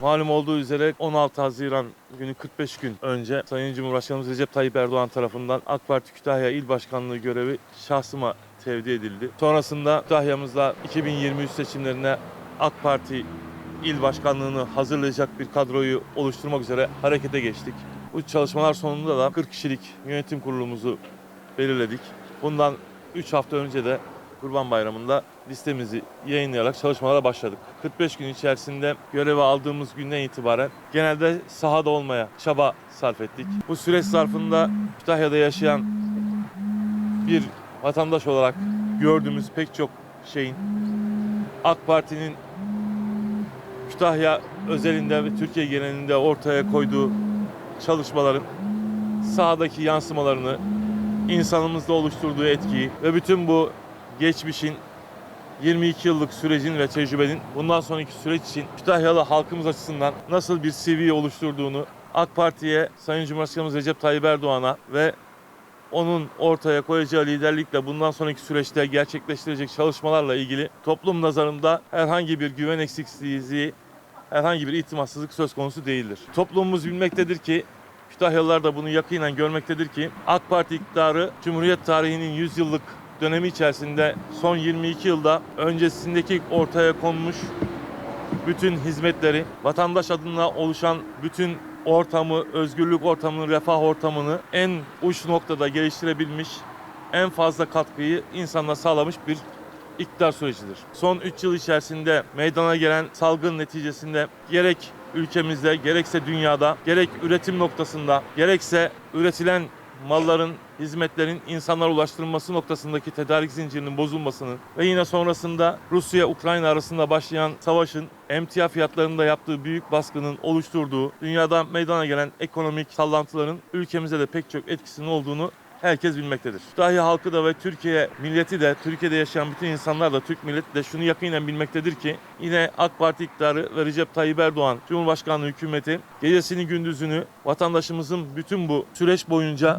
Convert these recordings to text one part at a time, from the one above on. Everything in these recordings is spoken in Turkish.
Malum olduğu üzere 16 Haziran günü 45 gün önce Sayın Cumhurbaşkanımız Recep Tayyip Erdoğan tarafından AK Parti Kütahya İl Başkanlığı görevi şahsıma tevdi edildi. Sonrasında Kütahya'mızda 2023 seçimlerine AK Parti İl Başkanlığını hazırlayacak bir kadroyu oluşturmak üzere harekete geçtik. Bu çalışmalar sonunda da 40 kişilik yönetim kurulumuzu belirledik. Bundan 3 hafta önce de Kurban Bayramı'nda listemizi yayınlayarak çalışmalara başladık. 45 gün içerisinde görevi aldığımız günden itibaren genelde sahada olmaya çaba sarf ettik. Bu süreç zarfında Kütahya'da yaşayan bir vatandaş olarak gördüğümüz pek çok şeyin AK Parti'nin Kütahya özelinde ve Türkiye genelinde ortaya koyduğu çalışmaların sahadaki yansımalarını, insanımızda oluşturduğu etkiyi ve bütün bu geçmişin 22 yıllık sürecin ve tecrübenin bundan sonraki süreç için Kütahyalı halkımız açısından nasıl bir CV oluşturduğunu AK Parti'ye, Sayın Cumhurbaşkanımız Recep Tayyip Erdoğan'a ve onun ortaya koyacağı liderlikle bundan sonraki süreçte gerçekleştirecek çalışmalarla ilgili toplum nazarında herhangi bir güven eksikliği, herhangi bir itimatsızlık söz konusu değildir. Toplumumuz bilmektedir ki Kütahyalılar da bunu yakinen görmektedir ki AK Parti iktidarı Cumhuriyet tarihinin 100 yıllık dönemi içerisinde son 22 yılda öncesindeki ortaya konmuş bütün hizmetleri, vatandaş adına oluşan bütün ortamı, özgürlük ortamını, refah ortamını en uç noktada geliştirebilmiş, en fazla katkıyı insanlara sağlamış bir iktidar sürecidir. Son 3 yıl içerisinde meydana gelen salgın neticesinde gerek ülkemizde gerekse dünyada gerek üretim noktasında gerekse üretilen malların, hizmetlerin insanlara ulaştırılması noktasındaki tedarik zincirinin bozulmasının ve yine sonrasında Rusya-Ukrayna arasında başlayan savaşın emtia fiyatlarında yaptığı büyük baskının oluşturduğu dünyada meydana gelen ekonomik sallantıların ülkemize de pek çok etkisinin olduğunu herkes bilmektedir. Kütahya halkı da ve Türkiye milleti de, Türkiye'de yaşayan bütün insanlar da, Türk milleti de şunu yakinen bilmektedir ki yine AK Parti iktidarı ve Recep Tayyip Erdoğan Cumhurbaşkanlığı hükümeti gecesini gündüzünü vatandaşımızın bütün bu süreç boyunca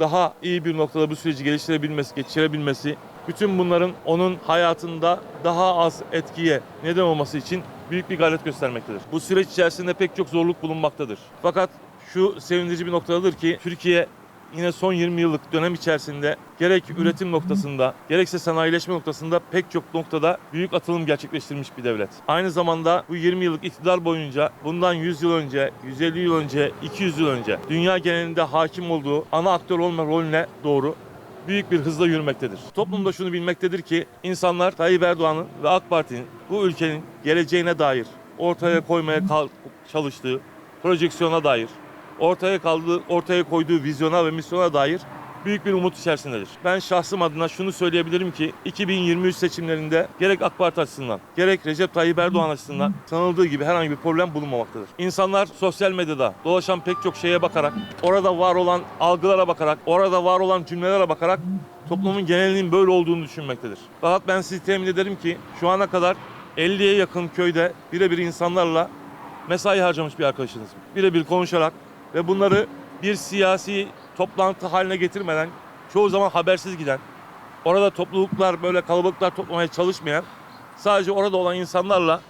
daha iyi bir noktada bu süreci geliştirebilmesi, geçirebilmesi, bütün bunların onun hayatında daha az etkiye neden olması için büyük bir gayret göstermektedir. Bu süreç içerisinde pek çok zorluk bulunmaktadır. Fakat şu sevindirici bir noktadadır ki Türkiye yine son 20 yıllık dönem içerisinde gerek üretim noktasında gerekse sanayileşme noktasında pek çok noktada büyük atılım gerçekleştirmiş bir devlet. Aynı zamanda bu 20 yıllık iktidar boyunca bundan 100 yıl önce, 150 yıl önce, 200 yıl önce dünya genelinde hakim olduğu ana aktör olma rolüne doğru büyük bir hızla yürümektedir. Toplumda şunu bilmektedir ki insanlar Tayyip Erdoğan'ın ve AK Parti'nin bu ülkenin geleceğine dair ortaya koymaya çalıştığı projeksiyona dair ortaya kaldığı, ortaya koyduğu vizyona ve misyona dair büyük bir umut içerisindedir. Ben şahsım adına şunu söyleyebilirim ki 2023 seçimlerinde gerek AK Parti açısından gerek Recep Tayyip Erdoğan açısından tanıldığı gibi herhangi bir problem bulunmamaktadır. İnsanlar sosyal medyada dolaşan pek çok şeye bakarak, orada var olan algılara bakarak, orada var olan cümlelere bakarak toplumun genelinin böyle olduğunu düşünmektedir. Fakat ben sizi temin ederim ki şu ana kadar 50'ye yakın köyde birebir insanlarla mesai harcamış bir arkadaşınız. Birebir konuşarak ve bunları bir siyasi toplantı haline getirmeden çoğu zaman habersiz giden, orada topluluklar böyle kalabalıklar toplamaya çalışmayan, sadece orada olan insanlarla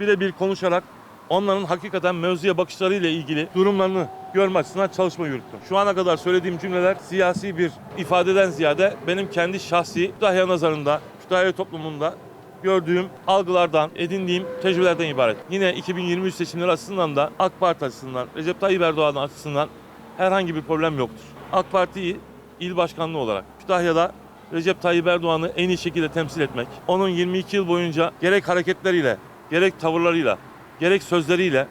birebir konuşarak onların hakikaten mevzuya bakışlarıyla ilgili durumlarını görme açısından çalışma yürüttüm. Şu ana kadar söylediğim cümleler siyasi bir ifadeden ziyade benim kendi şahsi Kütahya nazarında, Kütahya toplumunda gördüğüm algılardan, edindiğim tecrübelerden ibaret. Yine 2023 seçimleri açısından da AK Parti açısından, Recep Tayyip Erdoğan açısından herhangi bir problem yoktur. AK Parti il başkanlığı olarak Kütahya'da Recep Tayyip Erdoğan'ı en iyi şekilde temsil etmek, onun 22 yıl boyunca gerek hareketleriyle, gerek tavırlarıyla, gerek sözleriyle,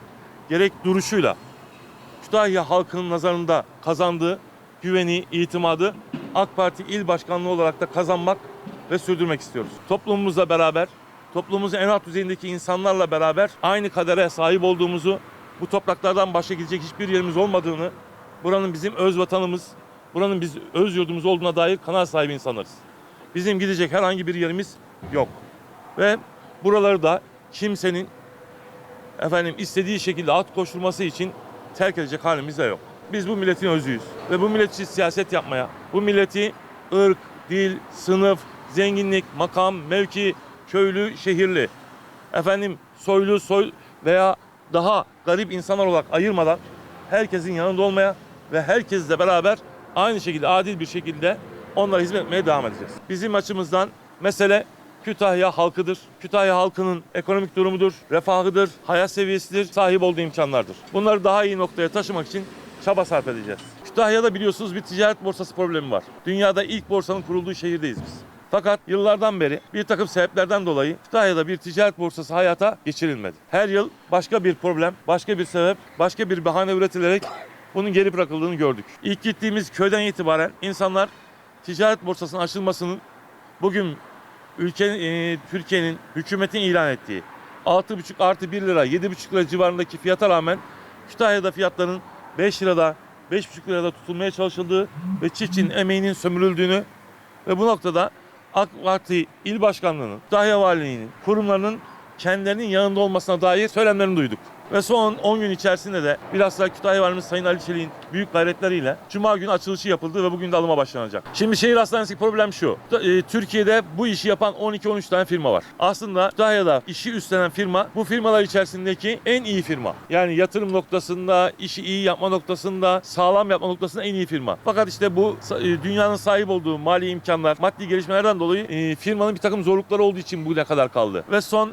gerek duruşuyla Kütahya halkının nazarında kazandığı güveni, itimadı AK Parti il başkanlığı olarak da kazanmak ve sürdürmek istiyoruz. Toplumumuzla beraber, toplumumuzun en alt düzeyindeki insanlarla beraber aynı kadere sahip olduğumuzu, bu topraklardan başka gidecek hiçbir yerimiz olmadığını, buranın bizim öz vatanımız, buranın biz öz yurdumuz olduğuna dair kanaat sahibi insanlarız. Bizim gidecek herhangi bir yerimiz yok. Ve buraları da kimsenin efendim istediği şekilde at koşturması için terk edecek halimiz de yok. Biz bu milletin özüyüz ve bu millet için siyaset yapmaya, bu milleti ırk, dil, sınıf, zenginlik, makam, mevki, köylü, şehirli, efendim soylu, soy veya daha garip insanlar olarak ayırmadan herkesin yanında olmaya ve herkesle beraber aynı şekilde adil bir şekilde onlara hizmet etmeye devam edeceğiz. Bizim açımızdan mesele Kütahya halkıdır. Kütahya halkının ekonomik durumudur, refahıdır, hayat seviyesidir, sahip olduğu imkanlardır. Bunları daha iyi noktaya taşımak için çaba sarf edeceğiz. Kütahya'da biliyorsunuz bir ticaret borsası problemi var. Dünyada ilk borsanın kurulduğu şehirdeyiz biz. Fakat yıllardan beri bir takım sebeplerden dolayı Kütahya'da bir ticaret borsası hayata geçirilmedi. Her yıl başka bir problem, başka bir sebep, başka bir bahane üretilerek bunun geri bırakıldığını gördük. İlk gittiğimiz köyden itibaren insanlar ticaret borsasının açılmasının bugün ülkenin, e, Türkiye'nin hükümetin ilan ettiği 6,5 artı 1 lira, 7,5 lira civarındaki fiyata rağmen Kütahya'da fiyatların 5 lirada, 5,5 lirada tutulmaya çalışıldığı ve çiftçinin emeğinin sömürüldüğünü ve bu noktada AK Parti İl Başkanlığı'nın, Kütahya Valiliği'nin, kurumlarının kendilerinin yanında olmasına dair söylemlerini duyduk. Ve son 10 gün içerisinde de bilhassa Kütahya Valimiz Sayın Ali Çelik'in büyük gayretleriyle Cuma günü açılışı yapıldı ve bugün de alıma başlanacak. Şimdi şehir hastanesindeki problem şu. e, Türkiye'de bu işi yapan 12-13 tane firma var. Aslında Kütahya'da işi üstlenen firma bu firmalar içerisindeki en iyi firma. Yani yatırım noktasında, işi iyi yapma noktasında, sağlam yapma noktasında en iyi firma. Fakat işte bu e, dünyanın sahip olduğu mali imkanlar, maddi gelişmelerden dolayı e, firmanın bir takım zorlukları olduğu için bugüne kadar kaldı. Ve son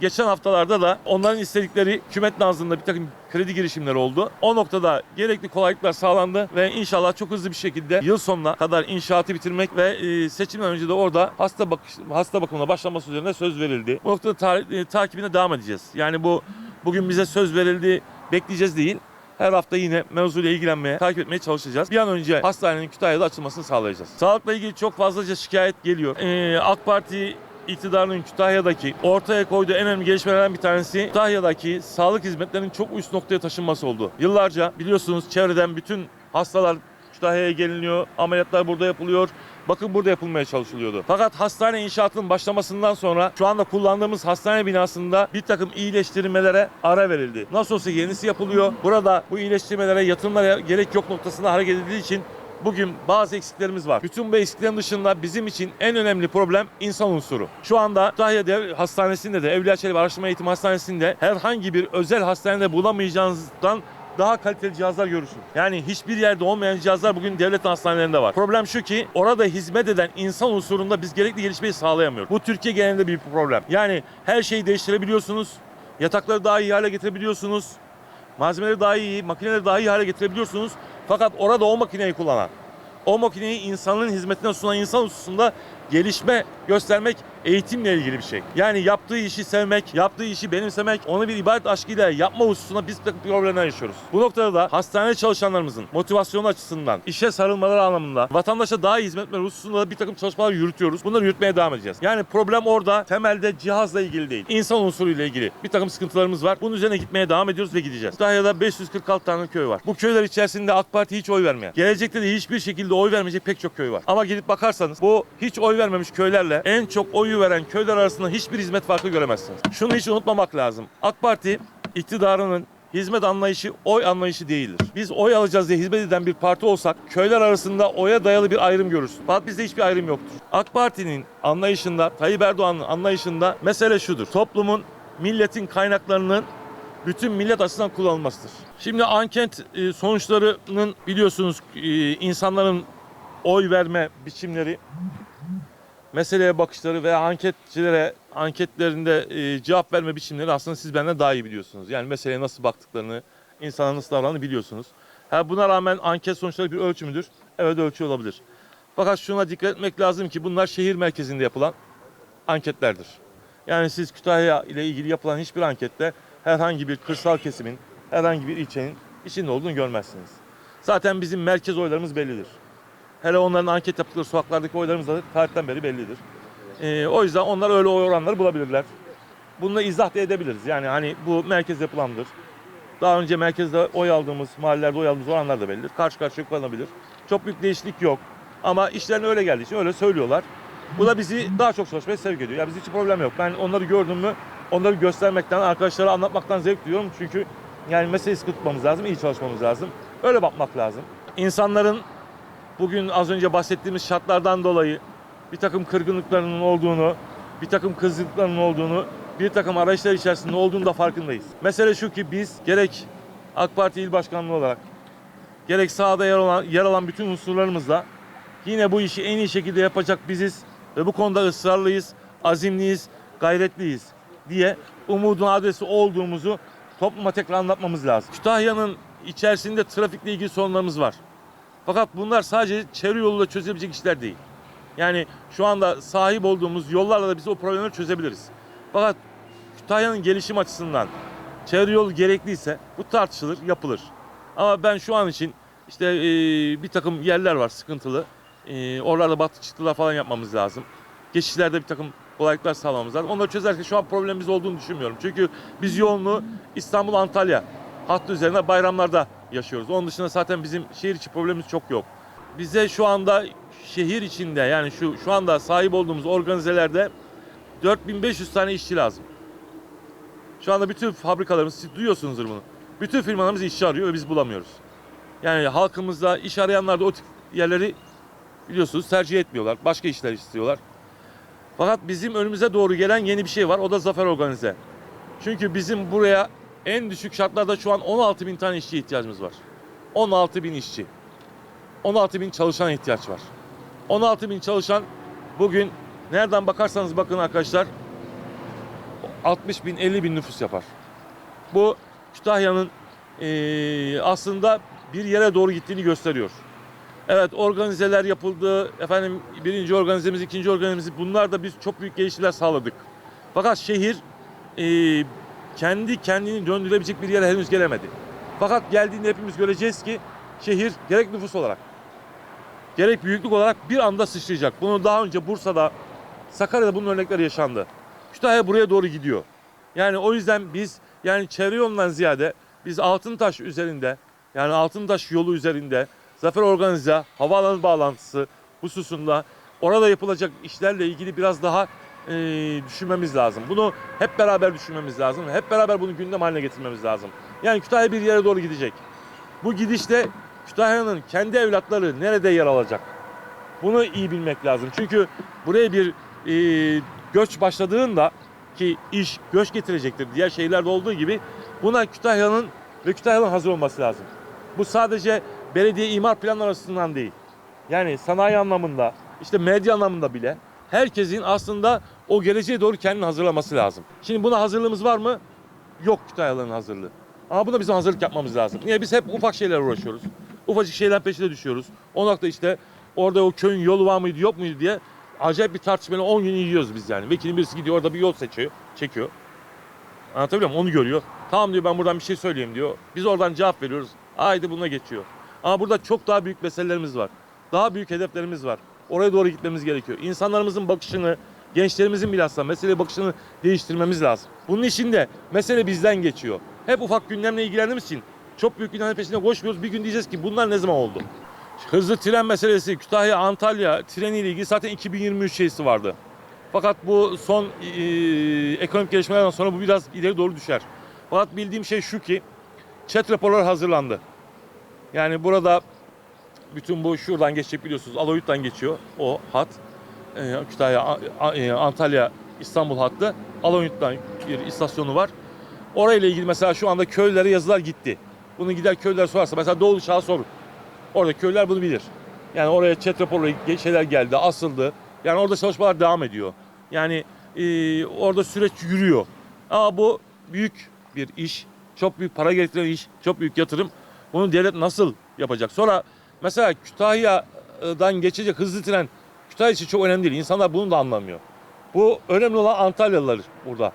geçen haftalarda da onların istedikleri hükümet nazında bir takım kredi girişimleri oldu. O noktada gerekli kolaylıklar sağlandı ve inşallah çok hızlı bir şekilde yıl sonuna kadar inşaatı bitirmek ve e, seçimden önce de orada hasta bakış, hasta bakımına başlaması üzerine söz verildi. Bu noktada ta- e, takibine devam edeceğiz. Yani bu bugün bize söz verildi bekleyeceğiz değil. Her hafta yine mevzuyla ilgilenmeye, takip etmeye çalışacağız. Bir an önce hastanenin Kütahya'da açılmasını sağlayacağız. Sağlıkla ilgili çok fazlaca şikayet geliyor. Ee, AK Parti iktidarının Kütahya'daki ortaya koyduğu en önemli gelişmelerden bir tanesi Kütahya'daki sağlık hizmetlerinin çok üst noktaya taşınması oldu. Yıllarca biliyorsunuz çevreden bütün hastalar Kütahya'ya geliniyor, ameliyatlar burada yapılıyor, bakım burada yapılmaya çalışılıyordu. Fakat hastane inşaatının başlamasından sonra şu anda kullandığımız hastane binasında bir takım iyileştirmelere ara verildi. Nasıl olsa yenisi yapılıyor. Burada bu iyileştirmelere yatırımlara gerek yok noktasında hareket edildiği için Bugün bazı eksiklerimiz var. Bütün bu eksiklerin dışında bizim için en önemli problem insan unsuru. Şu anda Kütahya Dev Hastanesi'nde de Evliya Çelebi Araştırma Eğitim Hastanesi'nde herhangi bir özel hastanede bulamayacağınızdan daha kaliteli cihazlar görürsün. Yani hiçbir yerde olmayan cihazlar bugün devlet hastanelerinde var. Problem şu ki orada hizmet eden insan unsurunda biz gerekli gelişmeyi sağlayamıyoruz. Bu Türkiye genelinde bir problem. Yani her şeyi değiştirebiliyorsunuz. Yatakları daha iyi hale getirebiliyorsunuz. Malzemeleri daha iyi, makineleri daha iyi hale getirebiliyorsunuz. Fakat orada o makineyi kullanan, o makineyi insanlığın hizmetine sunan insan hususunda gelişme göstermek eğitimle ilgili bir şey. Yani yaptığı işi sevmek, yaptığı işi benimsemek, onu bir ibadet aşkıyla yapma hususunda biz bir problemler yaşıyoruz. Bu noktada da hastane çalışanlarımızın motivasyonu açısından, işe sarılmaları anlamında, vatandaşa daha iyi hizmet verme hususunda da bir takım çalışmalar yürütüyoruz. Bunları yürütmeye devam edeceğiz. Yani problem orada temelde cihazla ilgili değil. İnsan unsuruyla ilgili bir takım sıkıntılarımız var. Bunun üzerine gitmeye devam ediyoruz ve gideceğiz. Kütahya'da 546 tane köy var. Bu köyler içerisinde AK Parti hiç oy vermeyen, gelecekte de hiçbir şekilde oy vermeyecek pek çok köy var. Ama gidip bakarsanız bu hiç oy vermemiş köylerle en çok veren köyler arasında hiçbir hizmet farkı göremezsiniz. Şunu hiç unutmamak lazım. AK Parti iktidarının hizmet anlayışı oy anlayışı değildir. Biz oy alacağız diye hizmet eden bir parti olsak köyler arasında oya dayalı bir ayrım görürsün. Fakat bizde hiçbir ayrım yoktur. AK Parti'nin anlayışında, Tayyip Erdoğan'ın anlayışında mesele şudur. Toplumun, milletin kaynaklarının bütün millet açısından kullanılmasıdır. Şimdi anket e, sonuçlarının biliyorsunuz e, insanların oy verme biçimleri meseleye bakışları ve anketçilere anketlerinde e, cevap verme biçimleri aslında siz benden daha iyi biliyorsunuz. Yani meseleye nasıl baktıklarını, insana nasıl davrandığını biliyorsunuz. Ha, buna rağmen anket sonuçları bir ölçü müdür? Evet ölçü olabilir. Fakat şuna dikkat etmek lazım ki bunlar şehir merkezinde yapılan anketlerdir. Yani siz Kütahya ile ilgili yapılan hiçbir ankette herhangi bir kırsal kesimin, herhangi bir ilçenin içinde olduğunu görmezsiniz. Zaten bizim merkez oylarımız bellidir. Hele onların anket yaptıkları sokaklardaki oylarımız da tarihten beri bellidir. Ee, o yüzden onlar öyle oy oranları bulabilirler. Bunu da izah da edebiliriz. Yani hani bu merkez yapılandır. Daha önce merkezde oy aldığımız, mahallelerde oy aldığımız oranlar da bellidir. Karşı karşıya kullanılabilir. Çok büyük değişiklik yok. Ama işlerine öyle geldiği için öyle söylüyorlar. Bu da bizi daha çok çalışmaya sevk ediyor. Ya bizim hiç problem yok. Ben onları gördüm mü onları göstermekten, arkadaşlara anlatmaktan zevk duyuyorum. Çünkü yani meseleyi sıkı tutmamız lazım, iyi çalışmamız lazım. Öyle bakmak lazım. İnsanların bugün az önce bahsettiğimiz şartlardan dolayı bir takım kırgınlıklarının olduğunu, bir takım kızgınlıklarının olduğunu bir takım arayışlar içerisinde olduğunu da farkındayız. Mesele şu ki biz gerek AK Parti İl Başkanlığı olarak gerek sahada yer alan, yer alan bütün unsurlarımızla yine bu işi en iyi şekilde yapacak biziz ve bu konuda ısrarlıyız, azimliyiz, gayretliyiz diye umudun adresi olduğumuzu topluma tekrar anlatmamız lazım. Kütahya'nın içerisinde trafikle ilgili sorunlarımız var. Fakat bunlar sadece çevre yoluyla çözülebilecek işler değil. Yani şu anda sahip olduğumuz yollarla da biz o problemleri çözebiliriz. Fakat Kütahya'nın gelişim açısından çevre yolu gerekliyse bu tartışılır, yapılır. Ama ben şu an için işte e, bir takım yerler var sıkıntılı. E, oralarda batı çıktılar falan yapmamız lazım. Geçişlerde bir takım kolaylıklar sağlamamız lazım. Onları çözerken şu an problemimiz olduğunu düşünmüyorum. Çünkü biz yoğunluğu İstanbul-Antalya hattı üzerinde bayramlarda yaşıyoruz. Onun dışında zaten bizim şehir içi problemimiz çok yok. Bize şu anda şehir içinde yani şu şu anda sahip olduğumuz organizelerde 4500 tane işçi lazım. Şu anda bütün fabrikalarımız, siz duyuyorsunuzdur bunu. Bütün firmalarımız işçi arıyor ve biz bulamıyoruz. Yani halkımızda iş arayanlar da o tip yerleri biliyorsunuz tercih etmiyorlar. Başka işler istiyorlar. Fakat bizim önümüze doğru gelen yeni bir şey var. O da Zafer Organize. Çünkü bizim buraya en düşük şartlarda şu an 16 bin tane işçi ihtiyacımız var. 16 bin işçi. 16 bin çalışan ihtiyaç var. 16 bin çalışan bugün nereden bakarsanız bakın arkadaşlar 60 bin 50 bin nüfus yapar. Bu Kütahya'nın eee, aslında bir yere doğru gittiğini gösteriyor. Evet organizeler yapıldı. Efendim birinci organizemiz, ikinci organizemiz bunlar da biz çok büyük gelişmeler sağladık. Fakat şehir eee, kendi kendini döndürebilecek bir yere henüz gelemedi. Fakat geldiğinde hepimiz göreceğiz ki şehir gerek nüfus olarak gerek büyüklük olarak bir anda sıçrayacak. Bunu daha önce Bursa'da, Sakarya'da bunun örnekleri yaşandı. Kütahya buraya doğru gidiyor. Yani o yüzden biz yani çevre yolundan ziyade biz Altıntaş üzerinde yani Altıntaş yolu üzerinde Zafer Organize havaalanı bağlantısı hususunda orada yapılacak işlerle ilgili biraz daha e, düşünmemiz lazım. Bunu hep beraber düşünmemiz lazım. Hep beraber bunu gündem haline getirmemiz lazım. Yani Kütahya bir yere doğru gidecek. Bu gidişte Kütahya'nın kendi evlatları nerede yer alacak? Bunu iyi bilmek lazım. Çünkü buraya bir e, göç başladığında ki iş göç getirecektir. Diğer şehirlerde olduğu gibi buna Kütahya'nın ve Kütahya'nın hazır olması lazım. Bu sadece belediye imar planları açısından değil. Yani sanayi anlamında, işte medya anlamında bile herkesin aslında o geleceğe doğru kendini hazırlaması lazım. Şimdi buna hazırlığımız var mı? Yok Kütahyalıların hazırlığı. Ama buna bizim hazırlık yapmamız lazım. Niye? Biz hep ufak şeylerle uğraşıyoruz. Ufacık şeyler peşine düşüyoruz. O nokta işte orada o köyün yolu var mıydı yok muydu diye acayip bir tartışmayla 10 gün yiyoruz biz yani. Vekilin birisi gidiyor orada bir yol seçiyor, çekiyor. Anlatabiliyor muyum? Onu görüyor. Tamam diyor ben buradan bir şey söyleyeyim diyor. Biz oradan cevap veriyoruz. Haydi buna geçiyor. Ama burada çok daha büyük meselelerimiz var. Daha büyük hedeflerimiz var. Oraya doğru gitmemiz gerekiyor. İnsanlarımızın bakışını, gençlerimizin bilhassa mesele bakışını değiştirmemiz lazım. Bunun için de mesele bizden geçiyor. Hep ufak gündemle ilgilendiğimiz için çok büyük gündemlerin peşinde koşmuyoruz. Bir gün diyeceğiz ki bunlar ne zaman oldu? Hızlı tren meselesi, Kütahya, Antalya treniyle ilgili zaten 2023 şeysi vardı. Fakat bu son e, ekonomik gelişmelerden sonra bu biraz ileri doğru düşer. Fakat bildiğim şey şu ki chat raporları hazırlandı. Yani burada bütün bu şuradan geçecek biliyorsunuz. Aloyut'tan geçiyor o hat. E, Kütahya, e, Antalya, İstanbul hattı. Aloyut'tan bir istasyonu var. Orayla ilgili mesela şu anda köylere yazılar gitti. Bunu gider köyler sorarsa mesela Doğulu Çağ'a sorun. Orada köyler bunu bilir. Yani oraya chat raporları şeyler geldi, asıldı. Yani orada çalışmalar devam ediyor. Yani e, orada süreç yürüyor. Ama bu büyük bir iş. Çok büyük para gerektiren iş. Çok büyük yatırım. Bunu devlet nasıl yapacak? Sonra mesela Kütahya'dan geçecek hızlı tren Kütahya için çok önemli değil. İnsanlar bunu da anlamıyor. Bu önemli olan Antalyalılar burada.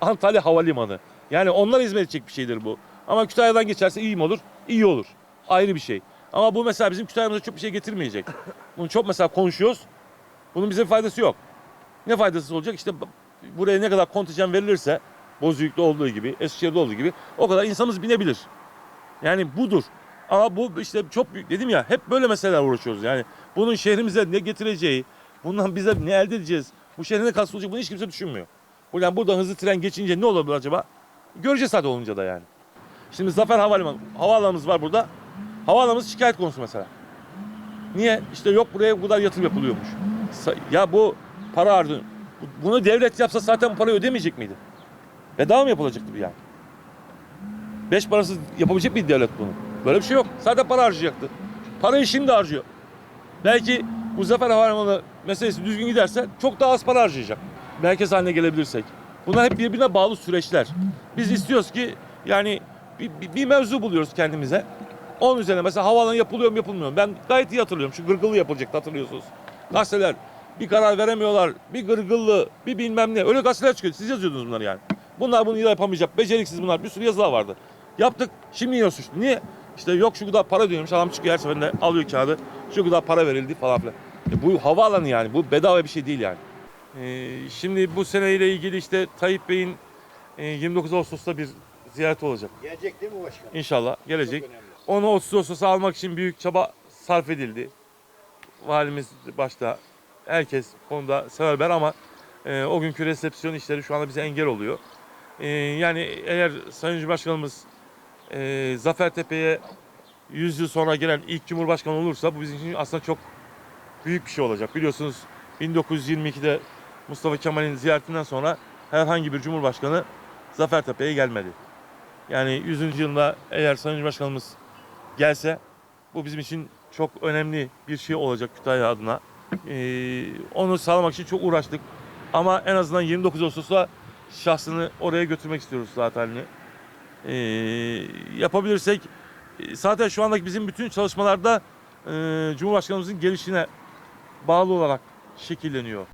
Antalya Havalimanı. Yani onlar hizmet edecek bir şeydir bu. Ama Kütahya'dan geçerse iyi mi olur? İyi olur. Ayrı bir şey. Ama bu mesela bizim Kütahya'mıza çok bir şey getirmeyecek. Bunu çok mesela konuşuyoruz. Bunun bize faydası yok. Ne faydası olacak? İşte buraya ne kadar kontenjan verilirse Bozüyük'te olduğu gibi, Eskişehir'de olduğu gibi o kadar insanımız binebilir. Yani budur. Ama bu işte çok büyük dedim ya hep böyle meseleler uğraşıyoruz. Yani bunun şehrimize ne getireceği, bundan bize ne elde edeceğiz, bu şehre ne katkısı olacak bunu hiç kimse düşünmüyor. Buradan burada hızlı tren geçince ne olabilir acaba? Göreceğiz hadi olunca da yani. Şimdi Zafer Havalimanı, havaalanımız var burada. Havaalanımız şikayet konusu mesela. Niye? İşte yok buraya bu kadar yatırım yapılıyormuş. Ya bu para harcı. Bunu devlet yapsa zaten bu parayı ödemeyecek miydi? Bedava mı yapılacaktı bu yani? Beş parasız yapabilecek miydi devlet bunu? Böyle bir şey yok. Zaten para harcayacaktı. Parayı şimdi harcıyor. Belki bu Zafer Havalimanı meselesi düzgün giderse çok daha az para harcayacak. Merkez haline gelebilirsek. Bunlar hep birbirine bağlı süreçler. Biz istiyoruz ki yani bir, bir, bir mevzu buluyoruz kendimize. Onun üzerine mesela havaalanı yapılıyor mu yapılmıyor mu? Ben gayet iyi hatırlıyorum. Şu gırgılı yapılacaktı hatırlıyorsunuz. Gazeteler bir karar veremiyorlar. Bir gırgıllı, bir bilmem ne. Öyle gazeteler çıkıyor. Siz yazıyordunuz bunları yani. Bunlar bunu yapamayacak. Beceriksiz bunlar. Bir sürü yazılar vardı. Yaptık. Şimdi yiyor suçlu. Niye? İşte yok şu kadar para diyormuş. Adam çıkıyor her seferinde alıyor kağıdı. Şu kadar para verildi falan filan. E bu havaalanı yani. Bu bedava bir şey değil yani. Ee, şimdi bu seneyle ilgili işte Tayyip Bey'in e, 29 Ağustos'ta bir ziyareti olacak. Gelecek değil mi başkan? İnşallah gelecek. Onu 30 Ağustos'a almak için büyük çaba sarf edildi. Valimiz başta herkes konuda seferber ama e, o günkü resepsiyon işleri şu anda bize engel oluyor. E, yani eğer Sayın Cumhurbaşkanımız e, Zafertepe'ye 100 yıl sonra gelen ilk Cumhurbaşkanı olursa bu bizim için aslında çok büyük bir şey olacak. Biliyorsunuz 1922'de Mustafa Kemal'in ziyaretinden sonra herhangi bir Cumhurbaşkanı Zafertepe'ye gelmedi. Yani 100. yılında eğer Sayın Cumhurbaşkanımız gelse bu bizim için çok önemli bir şey olacak Kütahya adına. Ee, onu sağlamak için çok uğraştık. Ama en azından 29 Ağustos'ta şahsını oraya götürmek istiyoruz zaten. Ee, yapabilirsek e, zaten şu andaki bizim bütün çalışmalarda e, Cumhurbaşkanımızın gelişine bağlı olarak şekilleniyor.